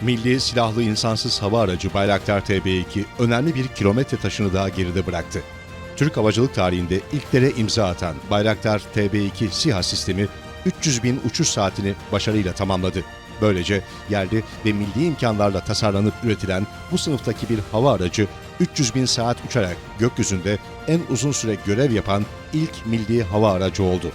Milli Silahlı İnsansız Hava Aracı Bayraktar TB2 önemli bir kilometre taşını daha geride bıraktı. Türk havacılık tarihinde ilklere imza atan Bayraktar TB2 SİHA sistemi 300 bin uçuş saatini başarıyla tamamladı. Böylece yerli ve milli imkanlarla tasarlanıp üretilen bu sınıftaki bir hava aracı 300 bin saat uçarak gökyüzünde en uzun süre görev yapan ilk milli hava aracı oldu.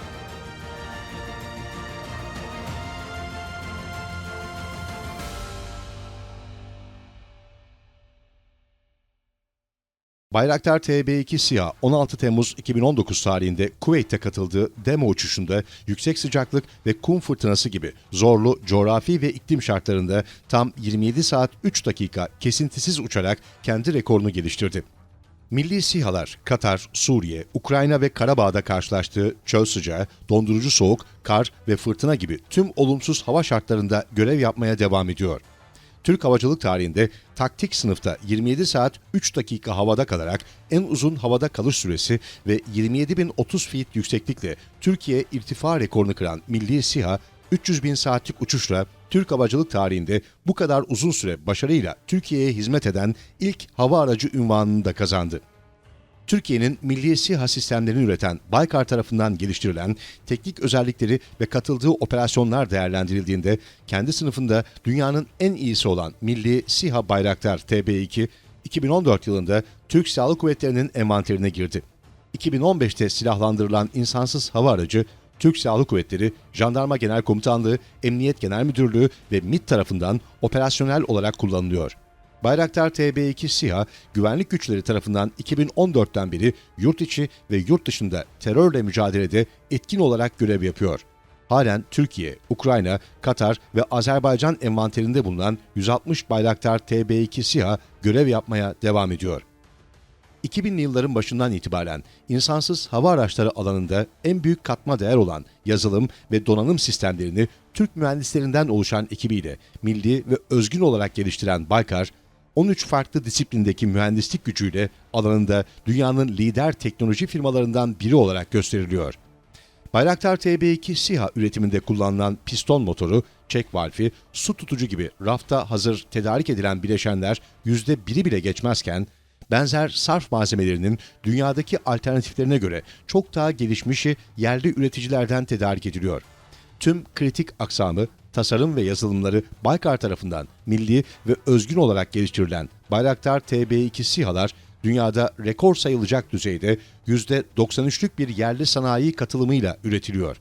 Bayraktar TB2 SİHA 16 Temmuz 2019 tarihinde Kuveyt'te katıldığı demo uçuşunda yüksek sıcaklık ve kum fırtınası gibi zorlu coğrafi ve iklim şartlarında tam 27 saat 3 dakika kesintisiz uçarak kendi rekorunu geliştirdi. Milli SİHA'lar Katar, Suriye, Ukrayna ve Karabağ'da karşılaştığı çöl sıcağı, dondurucu soğuk, kar ve fırtına gibi tüm olumsuz hava şartlarında görev yapmaya devam ediyor. Türk havacılık tarihinde taktik sınıfta 27 saat 3 dakika havada kalarak en uzun havada kalış süresi ve 27.030 feet yükseklikle Türkiye irtifa rekorunu kıran Milli SİHA 300 bin saatlik uçuşla Türk havacılık tarihinde bu kadar uzun süre başarıyla Türkiye'ye hizmet eden ilk hava aracı ünvanını da kazandı. Türkiye'nin milli SİHA sistemlerini üreten Baykar tarafından geliştirilen teknik özellikleri ve katıldığı operasyonlar değerlendirildiğinde kendi sınıfında dünyanın en iyisi olan Milli SİHA Bayraktar TB2 2014 yılında Türk Silahlı Kuvvetleri'nin envanterine girdi. 2015'te silahlandırılan insansız hava aracı Türk Silahlı Kuvvetleri, Jandarma Genel Komutanlığı, Emniyet Genel Müdürlüğü ve MİT tarafından operasyonel olarak kullanılıyor. Bayraktar TB2 SİHA, güvenlik güçleri tarafından 2014'ten beri yurt içi ve yurt dışında terörle mücadelede etkin olarak görev yapıyor. Halen Türkiye, Ukrayna, Katar ve Azerbaycan envanterinde bulunan 160 Bayraktar TB2 SİHA görev yapmaya devam ediyor. 2000'li yılların başından itibaren insansız hava araçları alanında en büyük katma değer olan yazılım ve donanım sistemlerini Türk mühendislerinden oluşan ekibiyle milli ve özgün olarak geliştiren Baykar, 13 farklı disiplindeki mühendislik gücüyle alanında dünyanın lider teknoloji firmalarından biri olarak gösteriliyor. Bayraktar TB2 SİHA üretiminde kullanılan piston motoru, çek valfi, su tutucu gibi rafta hazır tedarik edilen bileşenler %1'i bile geçmezken, benzer sarf malzemelerinin dünyadaki alternatiflerine göre çok daha gelişmişi yerli üreticilerden tedarik ediliyor. Tüm kritik aksamı, tasarım ve yazılımları Baykar tarafından milli ve özgün olarak geliştirilen Bayraktar TB2 SİHA'lar dünyada rekor sayılacak düzeyde %93'lük bir yerli sanayi katılımıyla üretiliyor.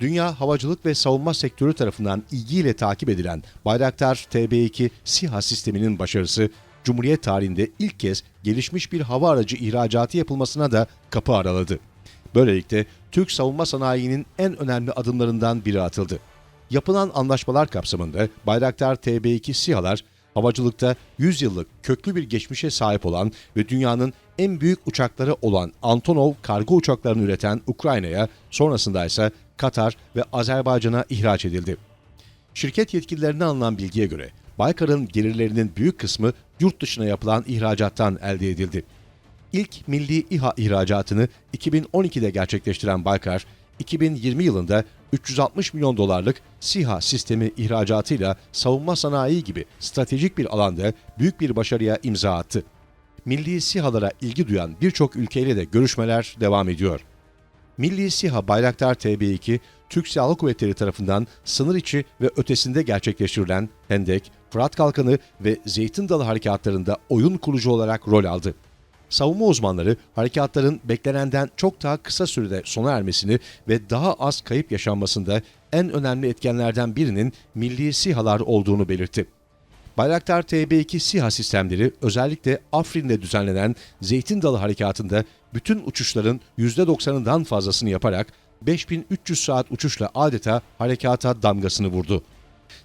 Dünya havacılık ve savunma sektörü tarafından ilgiyle takip edilen Bayraktar TB2 SİHA sisteminin başarısı, Cumhuriyet tarihinde ilk kez gelişmiş bir hava aracı ihracatı yapılmasına da kapı araladı. Böylelikle Türk savunma sanayinin en önemli adımlarından biri atıldı. Yapılan anlaşmalar kapsamında Bayraktar TB2 SİHA'lar havacılıkta 100 yıllık köklü bir geçmişe sahip olan ve dünyanın en büyük uçakları olan Antonov kargo uçaklarını üreten Ukrayna'ya, sonrasında ise Katar ve Azerbaycan'a ihraç edildi. Şirket yetkililerinden alınan bilgiye göre Baykar'ın gelirlerinin büyük kısmı yurt dışına yapılan ihracattan elde edildi. İlk milli İHA ihracatını 2012'de gerçekleştiren Baykar, 2020 yılında 360 milyon dolarlık SİHA sistemi ihracatıyla savunma sanayi gibi stratejik bir alanda büyük bir başarıya imza attı. Milli SİHA'lara ilgi duyan birçok ülkeyle de görüşmeler devam ediyor. Milli SİHA Bayraktar TB2, Türk Silahlı Kuvvetleri tarafından sınır içi ve ötesinde gerçekleştirilen Hendek, Fırat Kalkanı ve Zeytin Dalı harekatlarında oyun kurucu olarak rol aldı. Savunma uzmanları harekatların beklenenden çok daha kısa sürede sona ermesini ve daha az kayıp yaşanmasında en önemli etkenlerden birinin milli SİHA'lar olduğunu belirtti. Bayraktar TB2 SİHA sistemleri özellikle Afrin'de düzenlenen Zeytin Dalı Harekatı'nda bütün uçuşların %90'ından fazlasını yaparak 5300 saat uçuşla adeta harekata damgasını vurdu.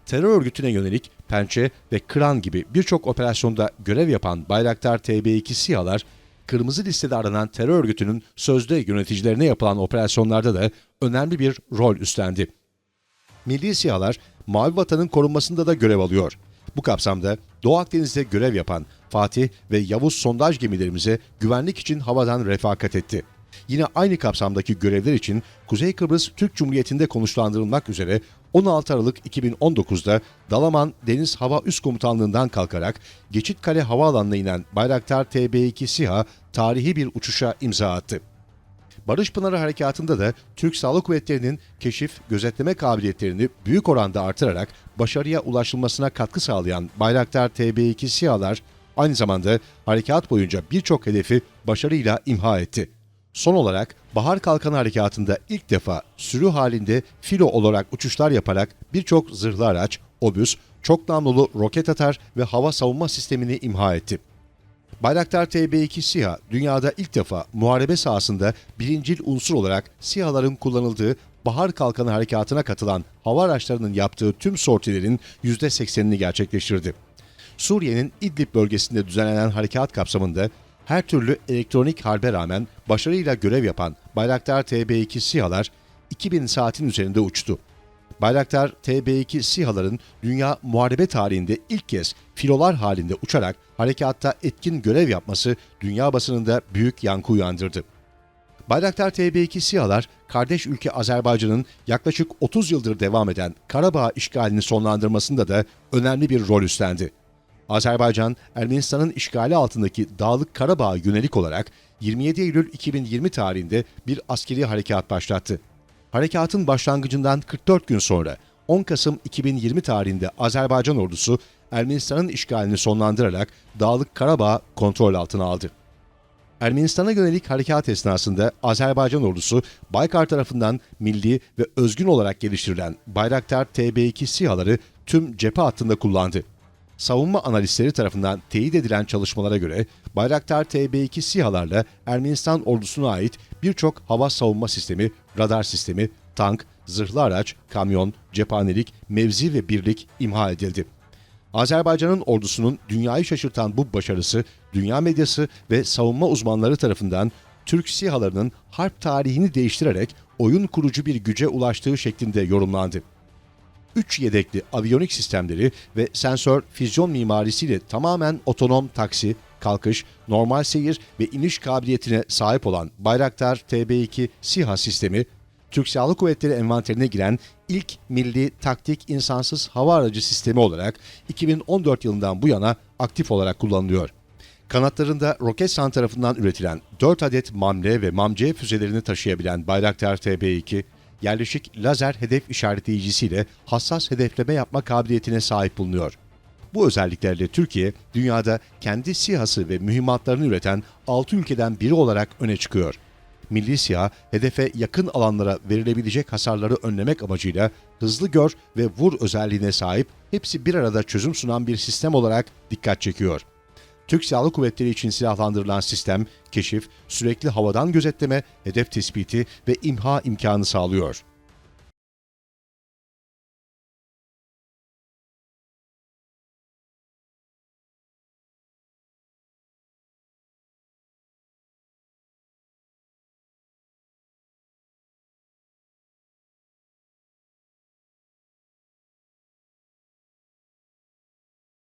Terör örgütüne yönelik pençe ve kıran gibi birçok operasyonda görev yapan Bayraktar TB2 SİHA'lar, kırmızı listede aranan terör örgütünün sözde yöneticilerine yapılan operasyonlarda da önemli bir rol üstlendi. Milli SİHA'lar Mavi Vatan'ın korunmasında da görev alıyor. Bu kapsamda Doğu Akdeniz'de görev yapan Fatih ve Yavuz sondaj gemilerimize güvenlik için havadan refakat etti. Yine aynı kapsamdaki görevler için Kuzey Kıbrıs Türk Cumhuriyeti'nde konuşlandırılmak üzere 16 Aralık 2019'da Dalaman Deniz Hava Üst Komutanlığı'ndan kalkarak Geçitkale Havaalanı'na inen Bayraktar TB2 SİHA tarihi bir uçuşa imza attı. Barış Pınarı Harekatı'nda da Türk Silahlı Kuvvetleri'nin keşif, gözetleme kabiliyetlerini büyük oranda artırarak başarıya ulaşılmasına katkı sağlayan Bayraktar TB2 SİHA'lar aynı zamanda harekat boyunca birçok hedefi başarıyla imha etti. Son olarak Bahar Kalkanı Harekatı'nda ilk defa sürü halinde filo olarak uçuşlar yaparak birçok zırhlı araç, obüs, çok namlulu roket atar ve hava savunma sistemini imha etti. Bayraktar TB2 SİHA dünyada ilk defa muharebe sahasında birincil unsur olarak SİHA'ların kullanıldığı Bahar Kalkanı Harekatı'na katılan hava araçlarının yaptığı tüm sortilerin %80'ini gerçekleştirdi. Suriye'nin İdlib bölgesinde düzenlenen harekat kapsamında her türlü elektronik harbe rağmen başarıyla görev yapan Bayraktar TB2 SİHA'lar 2000 saatin üzerinde uçtu. Bayraktar TB2 SİHA'ların dünya muharebe tarihinde ilk kez filolar halinde uçarak harekatta etkin görev yapması dünya basınında büyük yankı uyandırdı. Bayraktar TB2 SİHA'lar kardeş ülke Azerbaycan'ın yaklaşık 30 yıldır devam eden Karabağ işgalini sonlandırmasında da önemli bir rol üstlendi. Azerbaycan, Ermenistan'ın işgali altındaki Dağlık Karabağ'a yönelik olarak 27 Eylül 2020 tarihinde bir askeri harekat başlattı. Harekatın başlangıcından 44 gün sonra 10 Kasım 2020 tarihinde Azerbaycan ordusu Ermenistan'ın işgalini sonlandırarak Dağlık Karabağ kontrol altına aldı. Ermenistan'a yönelik harekat esnasında Azerbaycan ordusu Baykar tarafından milli ve özgün olarak geliştirilen Bayraktar TB2 SİHA'ları tüm cephe hattında kullandı. Savunma analistleri tarafından teyit edilen çalışmalara göre Bayraktar TB2 SİHA'larla Ermenistan ordusuna ait birçok hava savunma sistemi, radar sistemi, tank, zırhlı araç, kamyon, cephanelik, mevzi ve birlik imha edildi. Azerbaycan'ın ordusunun dünyayı şaşırtan bu başarısı, dünya medyası ve savunma uzmanları tarafından Türk SİHA'larının harp tarihini değiştirerek oyun kurucu bir güce ulaştığı şeklinde yorumlandı. 3 yedekli aviyonik sistemleri ve sensör füzyon mimarisiyle tamamen otonom taksi, kalkış, normal seyir ve iniş kabiliyetine sahip olan Bayraktar TB2 SİHA sistemi, Türk Silahlı Kuvvetleri envanterine giren ilk milli taktik insansız hava aracı sistemi olarak 2014 yılından bu yana aktif olarak kullanılıyor. Kanatlarında Roketsan tarafından üretilen 4 adet MAMLE ve MAMC füzelerini taşıyabilen Bayraktar TB2, yerleşik lazer hedef işaretleyicisiyle hassas hedefleme yapma kabiliyetine sahip bulunuyor. Bu özelliklerle Türkiye, dünyada kendi SİHA'sı ve mühimmatlarını üreten 6 ülkeden biri olarak öne çıkıyor. Milli SİHA, hedefe yakın alanlara verilebilecek hasarları önlemek amacıyla hızlı gör ve vur özelliğine sahip, hepsi bir arada çözüm sunan bir sistem olarak dikkat çekiyor. Türk Silahlı Kuvvetleri için silahlandırılan sistem, keşif, sürekli havadan gözetleme, hedef tespiti ve imha imkanı sağlıyor.